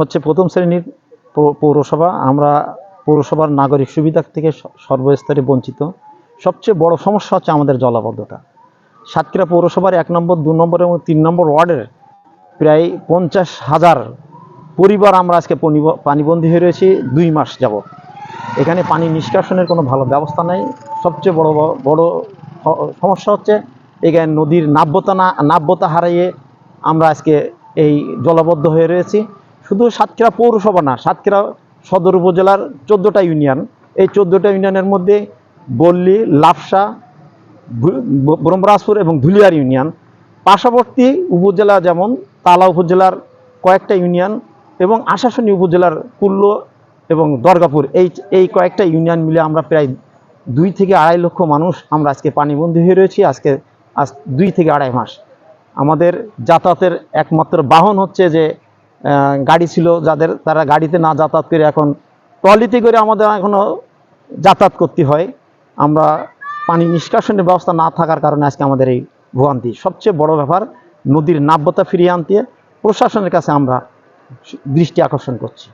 হচ্ছে প্রথম শ্রেণির পৌরসভা। আমরা পৌরসভার নাগরিক সুবিধা থেকে সর্বস্তরে বঞ্চিত। সবচেয়ে বড় সমস্যা হচ্ছে আমাদের জলাবদ্ধতা। সাতক্ষীরা পৌরসভার এক নম্বর, দু নম্বর এবং তিন নম্বর ওয়ার্ডের প্রায় পঞ্চাশ হাজার পরিবার আমরা আজকে পনিব- পানিবন্দী হয়ে রয়েছি, দুই মাস যাবত এখানে পানি নিষ্কাশনের কোনো ভালো ব্যবস্থা নেই। সবচেয়ে বড় বড় সমস্যা হচ্ছে এখানে নদীর নাব্যতা না নাব্যতা হারিয়ে আমরা আজকে এই জলবদ্ধ হয়ে রয়েছি। শুধু সাতক্ষীরা পৌরসভা না, সাতক্ষীরা সদর উপজেলার চোদ্দোটা ইউনিয়ন। এই চোদ্দোটা ইউনিয়নের মধ্যে বল্লী, লাফসা ব্রহ্মরাজপুর এবং ধুলিয়ার ইউনিয়ন। পার্শ্ববর্তী উপজেলা যেমন তালা উপজেলার কয়েকটা ইউনিয়ন এবং আশাশুনি উপজেলার কুল্লো এবং দরগাপুর, এই এই কয়েকটা ইউনিয়ন মিলে আমরা প্রায় দুই থেকে আড়াই লক্ষ মানুষ আমরা আজকে পানিবন্দী হয়ে রয়েছি আজকে, আজ দুই থেকে আড়াই মাস। আমাদের যাতায়াতের একমাত্র বাহন হচ্ছে যে গাড়ি ছিল যাদের, তারা গাড়িতে না যাতায়াত করে এখন ট্রলিতে করে আমাদের এখনও যাতায়াত করতে হয়। আমরা পানি নিষ্কাশনের ব্যবস্থা না থাকার কারণে আজকে আমাদের এই ভোগান্তি। সবচেয়ে বড় ব্যাপার, নদীর নাব্যতা ফিরিয়ে আনতে প্রশাসনের কাছে আমরা দৃষ্টি আকর্ষণ করছি।